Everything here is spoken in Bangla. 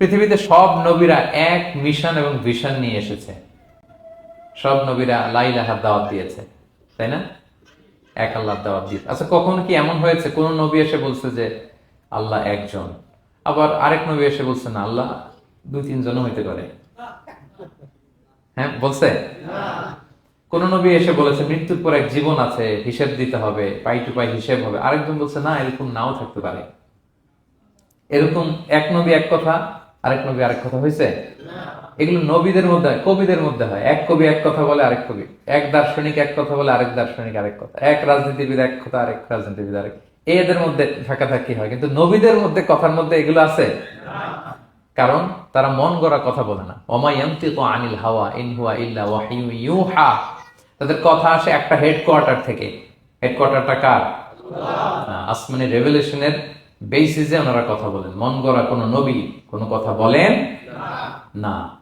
পৃথিবীতে সব নবীরা এক মিশন এবং ভিশন নিয়ে এসেছে। সব নবীরা লাইলাহার দাওয়াত দিয়েছে, তাই না? এক আল্লাহর দাওয়াত দিয়েছে। আচ্ছা কখনো কি এমন হয়েছে? কোন নবী এসে বলছে যে আল্লাহ একজন। আবার আরেক নবী এসে বলছে, না, আল্লাহ দুই তিনজনও হইতে পারে। হ্যাঁ বলছে? কোন নবী এসে বলেছে, মৃত্যুর পর এক জীবন আছে, হিসেব দিতে হবে, পাই টু পাই হিসেব হবে। আরেকজন বলছে, না, এরকম নাও থাকতে পারে। এরকম এক নবী এক কথা আরেক নবী আরেক কথা হয়েছে এগুলো নবীদের মধ্যে হয় কবিদের মধ্যে হয়। এক কবি এক কথা বলে আরেক কবি। এক দার্শনিক এক কথা বলে আরেক দার্শনিক আরেক কথা। এক রাজনীতিবিদ এক কথা আরেক রাজনীতিবিদ আরেক এদের মধ্যে থাকাথাকি হয়। কিন্তু নবীদের মধ্যে কথার মধ্যে এগুলো আছে? কারণ তারা মন গড়া কথা বলে না। অমায়ান্তিক আনিল হাওয়া ইন হুয়া ইল্লা ওয়াহিউ ইউহা। তাদের কথা আসে একটা হেডকোয়ার্টার থেকে। হেডকোয়ার্টারটা কার? আসমানি রেভলিউশনের বেসিসে ওনারা কথা বলেন। মন গড়া কোনো নবী কোনো কথা বলেন না।